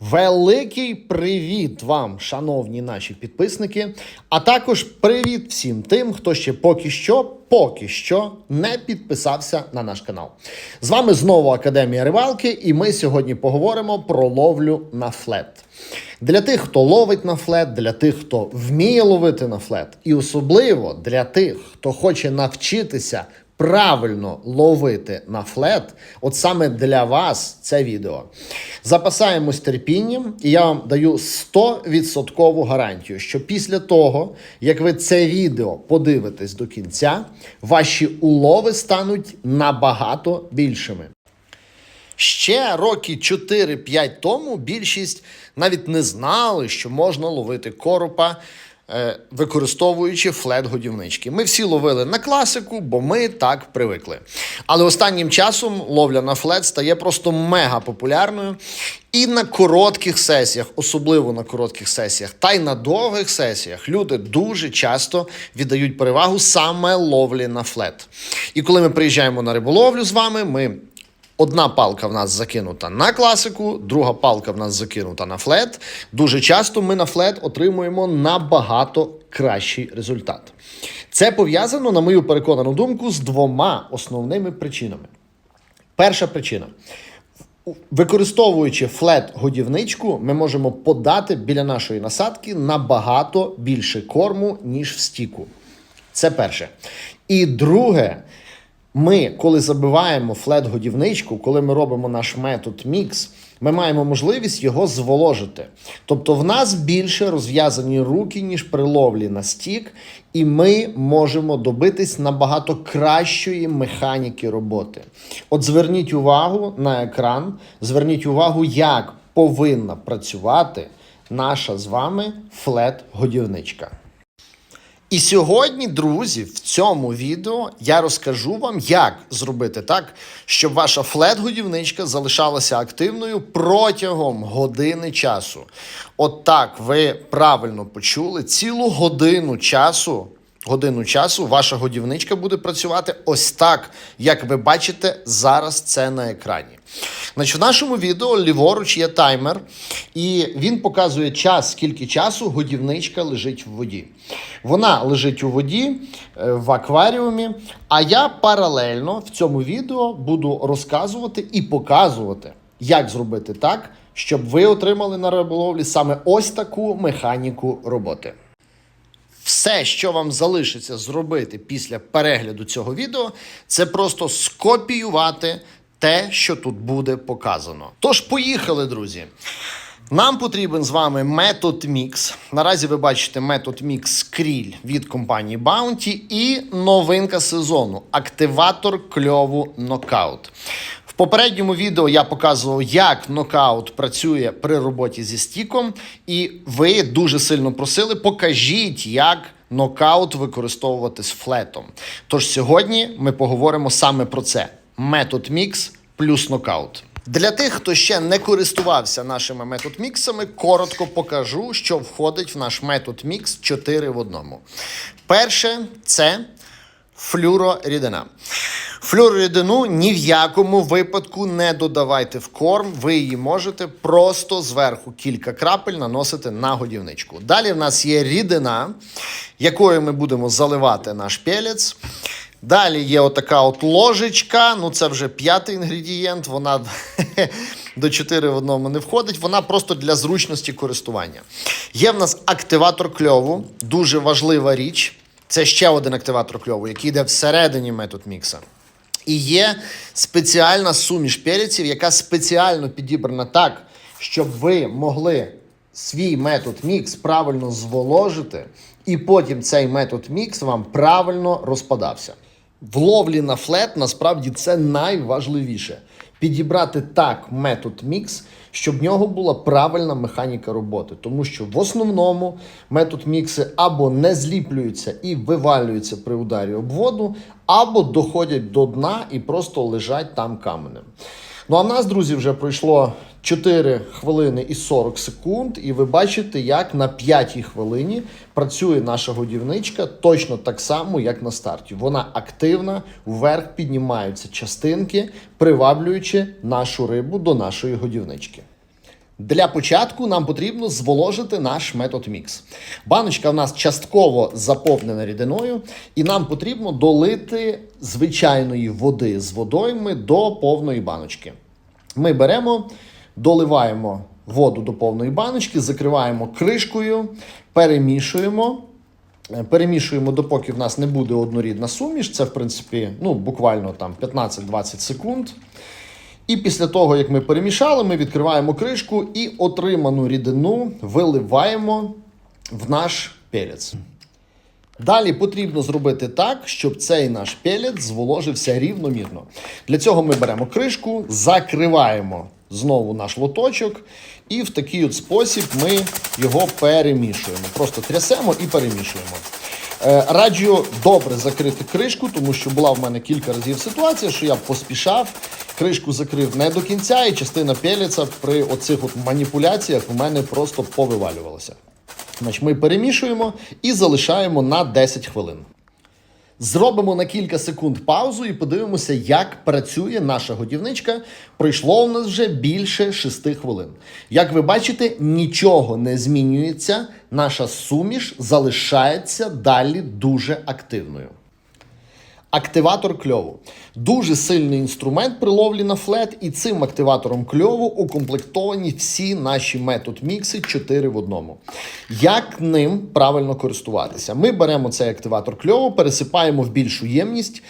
Великий привіт вам, шановні наші підписники, а також привіт всім тим, хто ще поки що, поки що не підписався на наш канал. З вами знову Академія Рибалки, і ми сьогодні поговоримо про ловлю на флет. Для тих, хто ловить на флет, для тих, хто вміє ловити на флет, і особливо для тих, хто хоче навчитися правильно ловити на флет, от саме для вас це відео. Запасаємось терпінням, і я вам даю 100% гарантію, що після того, як ви це відео подивитесь до кінця, ваші улови стануть набагато більшими. Ще роки 4-5 тому більшість навіть не знали, що можна ловити коропа, використовуючи флет-годівнички. Ми всі ловили на класику, бо ми так привикли. Але останнім часом ловля на флет стає просто мега популярною. І на коротких сесіях, особливо на коротких сесіях, та й на довгих сесіях, люди дуже часто віддають перевагу саме ловлі на флет. І коли ми приїжджаємо на риболовлю з вами, ми Одна палка в нас закинута на класику, друга палка в нас закинута на флет. Дуже часто ми на флет отримуємо набагато кращий результат. Це пов'язано, на мою переконану думку, з двома основними причинами. Перша причина. Використовуючи флет-годівничку, ми можемо подати біля нашої насадки набагато більше корму, ніж в стіку. Це перше. І друге, ми, коли забиваємо флет-годівничку, коли ми робимо наш метод мікс, ми маємо можливість його зволожити. Тобто в нас більше розв'язані руки, ніж при ловлі на стік, і ми можемо добитись набагато кращої механіки роботи. От зверніть увагу на екран, зверніть увагу, як повинна працювати наша з вами флет-годівничка. І сьогодні, друзі, в цьому відео я розкажу вам, як зробити так, щоб ваша флет-годівничка залишалася активною протягом години часу. От так ви правильно почули, цілу годину часу. Годину часу ваша годівничка буде працювати ось так, як ви бачите зараз це на екрані. Значить, в нашому відео ліворуч є таймер, і він показує час, скільки часу годівничка лежить в воді. Вона лежить у воді е, в акваріумі, а я паралельно в цьому відео буду розказувати і показувати, як зробити так, щоб ви отримали на риболовлі саме ось таку механіку роботи. Все, що вам залишиться зробити після перегляду цього відео, це просто скопіювати те, що тут буде показано. Тож, поїхали, друзі. Нам потрібен з вами метод Mix. Наразі ви бачите метод Mix Skrill від компанії Bounty і новинка сезону активатор кльову нокаут. Попередньому відео я показував, як нокаут працює при роботі зі стіком, і ви дуже сильно просили, покажіть, як нокаут використовувати з флетом. Тож сьогодні ми поговоримо саме про це: метод Mix плюс нокаут. Для тих, хто ще не користувався нашими метод міксами, коротко покажу, що входить в наш метод мікс 4 в одному. Перше це флюрорідина. Флюрорідину ні в якому випадку не додавайте в корм. Ви її можете просто зверху кілька крапель наносити на годівничку. Далі в нас є рідина, якою ми будемо заливати наш пелець. Далі є отака от ложечка. Ну, це вже п'ятий інгредієнт. Вона до 4 в одному не входить. Вона просто для зручності користування. Є в нас активатор кльову, дуже важлива річ. Це ще один активатор кльову, який йде всередині метод мікса. І є спеціальна суміш перців, яка спеціально підібрана так, щоб ви могли свій метод мікс правильно зволожити, і потім цей метод мікс вам правильно розпадався. В ловлі на флет насправді це найважливіше. Підібрати так метод мікс, щоб в нього була правильна механіка роботи. Тому що в основному метод мікси або не зліплюються і вивалюються при ударі об воду, або доходять до дна і просто лежать там каменем. Ну а в нас, друзі, вже пройшло 4 хвилини і 40 секунд, і ви бачите, як на 5 хвилині працює наша годівничка точно так само, як на старті. Вона активна, вверх піднімаються частинки, приваблюючи нашу рибу до нашої годівнички. Для початку нам потрібно зволожити наш метод мікс. Баночка в нас частково заповнена рідиною, і нам потрібно долити звичайної води з водойми до повної баночки. Ми беремо, доливаємо воду до повної баночки, закриваємо кришкою, перемішуємо. Е, Перемішуємо, допоки в нас не буде однорідна суміш. Це, в принципі, ну, буквально там 15-20 секунд. І після того, як ми перемішали, ми відкриваємо кришку і отриману рідину виливаємо в наш пелець. Далі потрібно зробити так, щоб цей наш пелець зволожився рівномірно. Для цього ми беремо кришку, закриваємо знову наш лоточок, і в такий от спосіб ми його перемішуємо. Просто трясемо і перемішуємо. Е, Раджу добре закрити кришку, тому що була в мене кілька разів ситуація, що я поспішав, кришку закрив не до кінця, і частина пелеця при оцих от маніпуляціях у мене просто повивалювалася. Значить, ми перемішуємо і залишаємо на 10 хвилин. Зробимо на кілька секунд паузу і подивимося, як працює наша годівничка. Пройшло у нас вже більше 6 хвилин. Як ви бачите, нічого не змінюється. Наша суміш залишається далі дуже активною. Активатор кльову дуже сильний інструмент при ловлі на флет, і цим активатором кльову укомплектовані всі наші метод мікси 4 в одному. Як ним правильно користуватися? Ми беремо цей активатор кльову, пересипаємо в більшу ємність.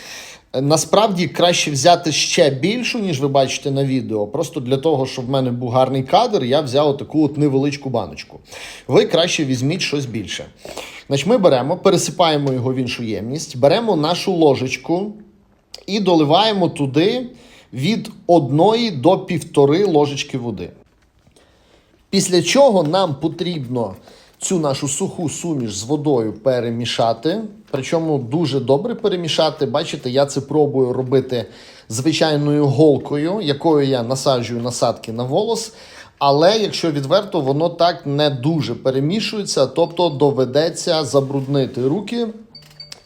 Е, Насправді краще взяти ще більшу, ніж ви бачите на відео. Просто для того, щоб в мене був гарний кадр, я взяв таку от невеличку баночку. Ви краще візьміть щось більше. Значить, ми беремо, пересипаємо його в іншу ємність, беремо нашу ложечку і доливаємо туди від 1 до 1,5 ложечки води. Після чого нам потрібно цю нашу суху суміш з водою перемішати. Причому дуже добре перемішати. Бачите, я це пробую робити звичайною голкою, якою я насаджую насадки на волос. Але якщо відверто, воно так не дуже перемішується, тобто доведеться забруднити руки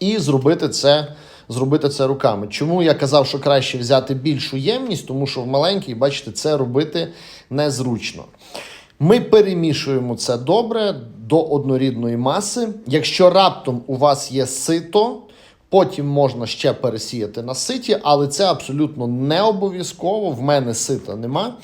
і зробити це, зробити це руками. Чому я казав, що краще взяти більшу ємність, тому що в маленькій, бачите, це робити незручно. Ми перемішуємо це добре до однорідної маси. Якщо раптом у вас є сито, потім можна ще пересіяти на ситі, але це абсолютно не обов'язково. В мене сита нема.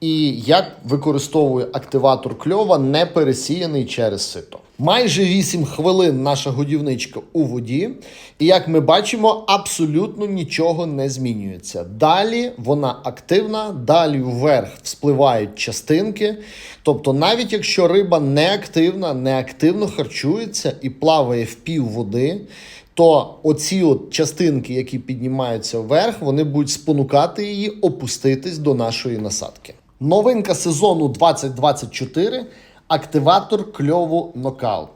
І я використовую активатор кльова, не пересіяний через сито. Майже 8 хвилин наша годівничка у воді, і як ми бачимо, абсолютно нічого не змінюється. Далі вона активна, далі вверх вспливають частинки. Тобто, навіть якщо риба не активна, не активно харчується і плаває в пів води, то оці от частинки, які піднімаються вверх, вони будуть спонукати її опуститись до нашої насадки. Новинка сезону 2024 активатор кльову нокаут.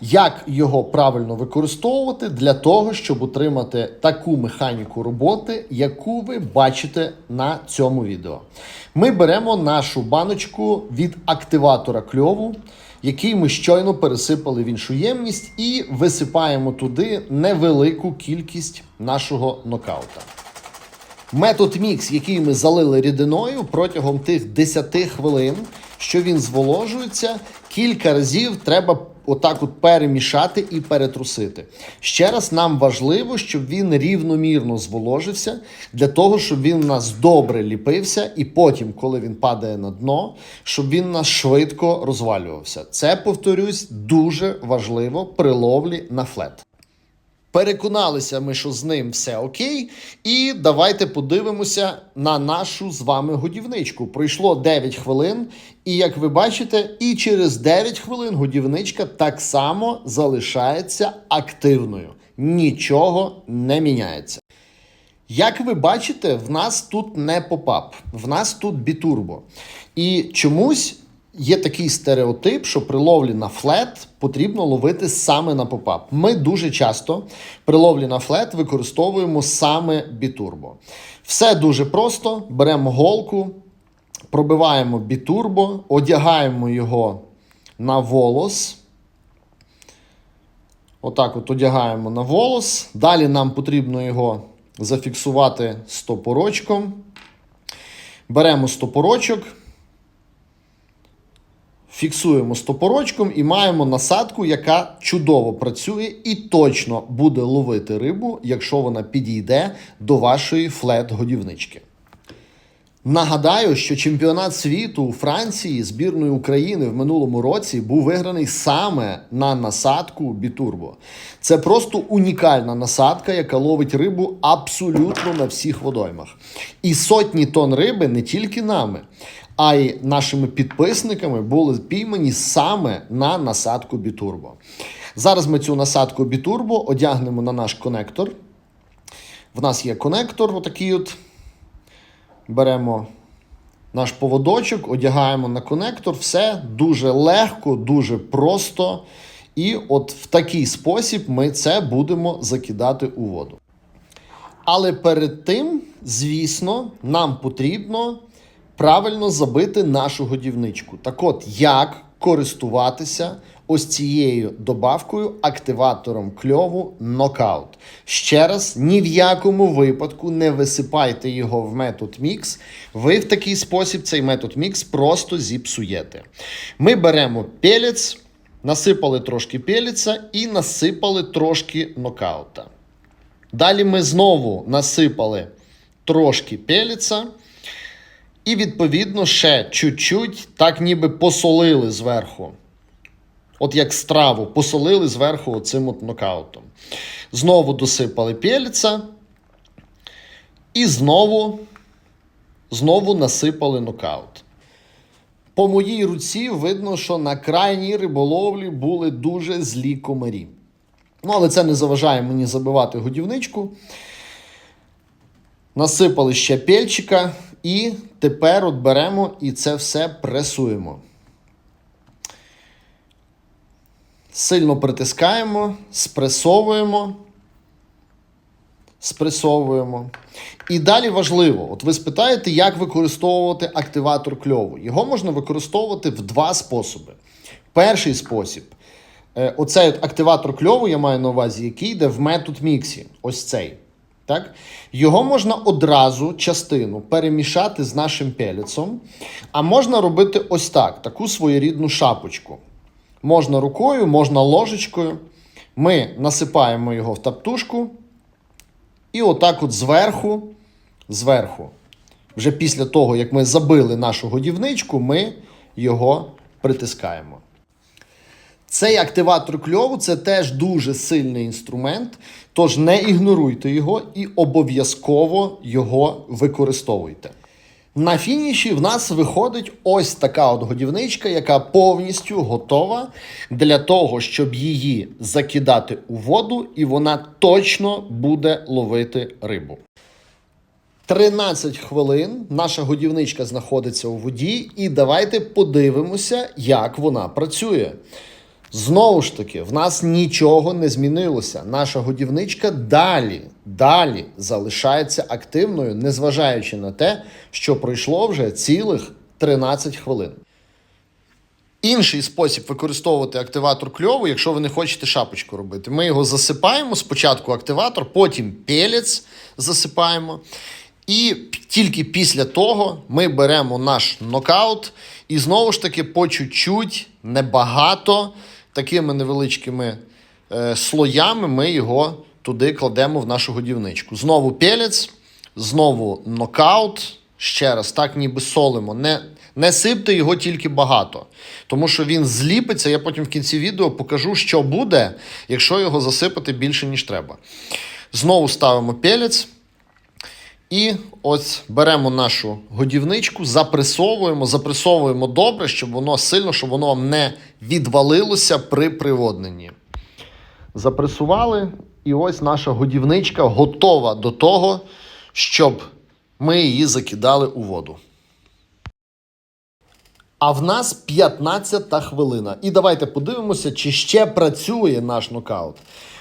Як його правильно використовувати для того, щоб отримати таку механіку роботи, яку ви бачите на цьому відео? Ми беремо нашу баночку від активатора кльову, який ми щойно пересипали в іншу ємність, і висипаємо туди невелику кількість нашого нокаута. Метод мікс, який ми залили рідиною протягом тих 10 хвилин, що він зволожується, кілька разів треба отак от перемішати і перетрусити. Ще раз нам важливо, щоб він рівномірно зволожився, для того, щоб він у нас добре ліпився, і потім, коли він падає на дно, щоб він нас швидко розвалювався. Це, повторюсь, дуже важливо при ловлі на флет. Переконалися ми, що з ним все окей. І давайте подивимося на нашу з вами годівничку. Пройшло 9 хвилин, і як ви бачите, і через 9 хвилин годівничка так само залишається активною. Нічого не міняється. Як ви бачите, в нас тут не попап, в нас тут бітурбо. І чомусь є такий стереотип, що при ловлі на флет потрібно ловити саме на попап. Ми дуже часто при ловлі на флет використовуємо саме бітурбо. Все дуже просто: беремо голку, пробиваємо бітурбо, одягаємо його на волос. Отак от одягаємо на волос. Далі нам потрібно його зафіксувати стопорочком. Беремо стопорочок, Фіксуємо стопорочком і маємо насадку, яка чудово працює і точно буде ловити рибу, якщо вона підійде до вашої флет-годівнички. Нагадаю, що чемпіонат світу у Франції збірної України в минулому році був виграний саме на насадку Бітурбо. Це просто унікальна насадка, яка ловить рибу абсолютно на всіх водоймах. І сотні тонн риби не тільки нами, а й нашими підписниками були піймані саме на насадку Бітурбо. Зараз ми цю насадку Бітурбо одягнемо на наш конектор. В нас є конектор, отакий от. Беремо наш поводочок, одягаємо на конектор, все дуже легко, дуже просто. І от в такий спосіб ми це будемо закидати у воду. Але перед тим, звісно, нам потрібно правильно забити нашу годівничку. Так от, як користуватися ось цією добавкою, активатором кльову нокаут. Ще раз, ні в якому випадку не висипайте його в метод мікс. Ви в такий спосіб цей метод мікс просто зіпсуєте. Ми беремо пелець, насипали трошки пелеця і насипали трошки нокаута. Далі ми знову насипали трошки пеліця. І, відповідно, ще чуть-чуть, так ніби посолили зверху. От як страву, посолили зверху оцим от нокаутом. Знову досипали пеліця. І знову, знову насипали нокаут. По моїй руці видно, що на крайній риболовлі були дуже злі комарі. Ну, але це не заважає мені забивати годівничку. Насипали ще пельчика, і тепер от беремо і це все пресуємо. Сильно притискаємо, спресовуємо. Спресовуємо. І далі важливо, от ви спитаєте, як використовувати активатор кльову. Його можна використовувати в два способи. Перший спосіб е, оцей от активатор кльову, я маю на увазі, який йде в метод міксі. Ось цей. Так? Його можна одразу частину перемішати з нашим пелецом, а можна робити ось так: таку своєрідну шапочку. Можна рукою, можна ложечкою. Ми насипаємо його в таптушку. І отак от зверху, зверху, вже після того, як ми забили нашу годівничку, ми його притискаємо. Цей активатор кльову це теж дуже сильний інструмент, тож не ігноруйте його і обов'язково його використовуйте. На фініші в нас виходить ось така от годівничка, яка повністю готова для того, щоб її закидати у воду, і вона точно буде ловити рибу. 13 хвилин наша годівничка знаходиться у воді, і давайте подивимося, як вона працює. Знову ж таки, в нас нічого не змінилося. Наша годівничка далі, далі залишається активною, незважаючи на те, що пройшло вже цілих 13 хвилин. Інший спосіб використовувати активатор кльову, якщо ви не хочете шапочку робити. Ми його засипаємо спочатку активатор, потім пелець засипаємо. І тільки після того ми беремо наш нокаут і знову ж таки по чуть-чуть, небагато, такими невеличкими е, слоями ми його туди кладемо в нашу годівничку. Знову пелець, знову нокаут. Ще раз, так ніби солимо. Не, не сипте його тільки багато, тому що він зліпиться. Я потім в кінці відео покажу, що буде, якщо його засипати більше, ніж треба. Знову ставимо пелець. І ось беремо нашу годівничку, запресовуємо, запресовуємо добре, щоб воно сильно, щоб воно не відвалилося при приводненні. Запресували, і ось наша годівничка готова до того, щоб ми її закидали у воду. А в нас 15 хвилина. І давайте подивимося, чи ще працює наш нокаут.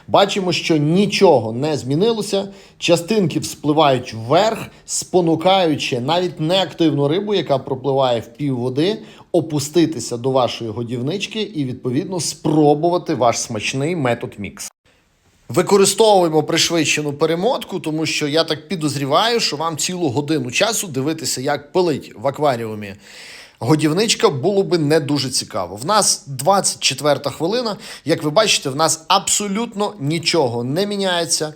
Бачимо, що нічого не змінилося. Частинки вспливають вверх, спонукаючи навіть неактивну рибу, яка пропливає в пів води, опуститися до вашої годівнички і, відповідно, спробувати ваш смачний метод мікс. Використовуємо пришвидшену перемотку, тому що я так підозріваю, що вам цілу годину часу дивитися, як пилить в акваріумі годівничка було би не дуже цікаво. В нас 24 хвилина. Як ви бачите, в нас абсолютно нічого не міняється.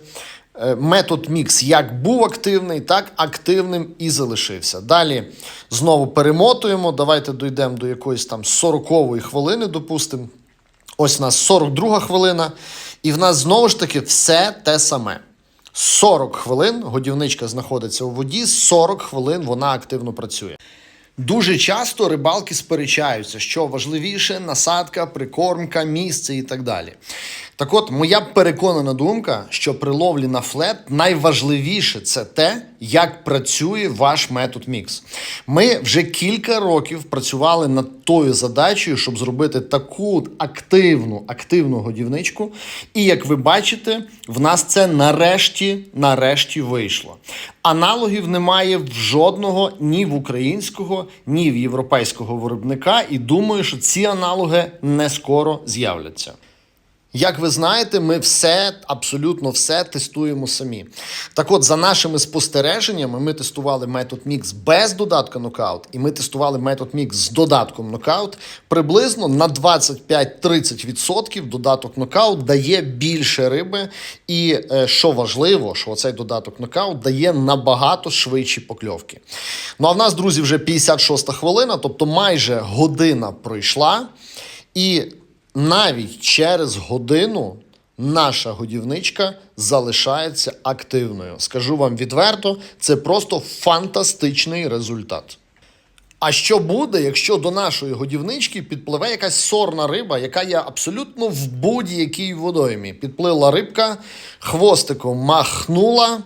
Е, Метод мікс як був активний, так активним і залишився. Далі знову перемотуємо. Давайте дійдемо до якоїсь там 40-ї хвилини, допустимо. Ось у нас 42 хвилина, і в нас знову ж таки все те саме. 40 хвилин годівничка знаходиться у воді, 40 хвилин вона активно працює. Дуже часто рибалки сперечаються, що важливіше насадка, прикормка, місце і так далі. Так от, моя переконана думка, що при ловлі на флет найважливіше це те, як працює ваш метод мікс. Ми вже кілька років працювали над тою задачею, щоб зробити таку активну, активну годівничку. І як ви бачите, в нас це нарешті, нарешті вийшло. Аналогів немає в жодного ні в українського, ні в європейського виробника. І думаю, що ці аналоги не скоро з'являться. Як ви знаєте, ми все, абсолютно все тестуємо самі. Так от, за нашими спостереженнями, ми тестували метод мікс без додатка нокаут, і ми тестували метод мікс з додатком нокаут. Приблизно на 25-30% додаток нокаут дає більше риби. І е, що важливо, що цей додаток нокаут дає набагато швидші покльовки. Ну а в нас, друзі, вже 56 хвилина, тобто майже година пройшла. І навіть через годину наша годівничка залишається активною. Скажу вам відверто, це просто фантастичний результат. А що буде, якщо до нашої годівнички підпливе якась сорна риба, яка є абсолютно в будь-якій водоймі? Підплила рибка, хвостиком махнула,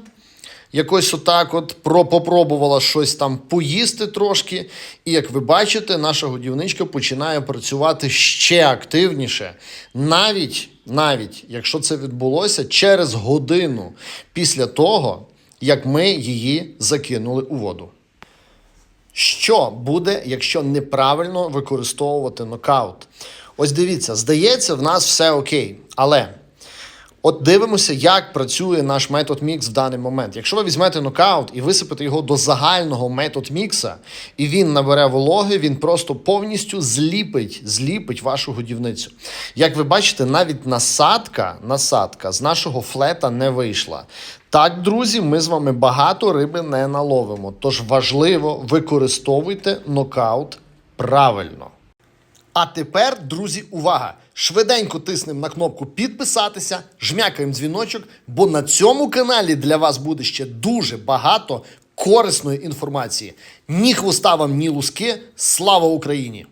якось отак от про, попробувала щось там поїсти трошки. І як ви бачите, наша годівничка починає працювати ще активніше. Навіть, навіть якщо це відбулося через годину після того, як ми її закинули у воду. Що буде, якщо неправильно використовувати нокаут? Ось дивіться, здається, в нас все окей. Але от дивимося, як працює наш метод мікс в даний момент. Якщо ви візьмете нокаут і висипете його до загального метод мікса, і він набере вологи, він просто повністю зліпить, зліпить вашу годівницю. Як ви бачите, навіть насадка, насадка з нашого флета не вийшла. Так, друзі, ми з вами багато риби не наловимо. Тож важливо використовуйте нокаут правильно. А тепер, друзі, увага! Швиденько тиснемо на кнопку підписатися, жмякаємо дзвіночок, бо на цьому каналі для вас буде ще дуже багато корисної інформації. Ні хвоста вам, ні луски. Слава Україні!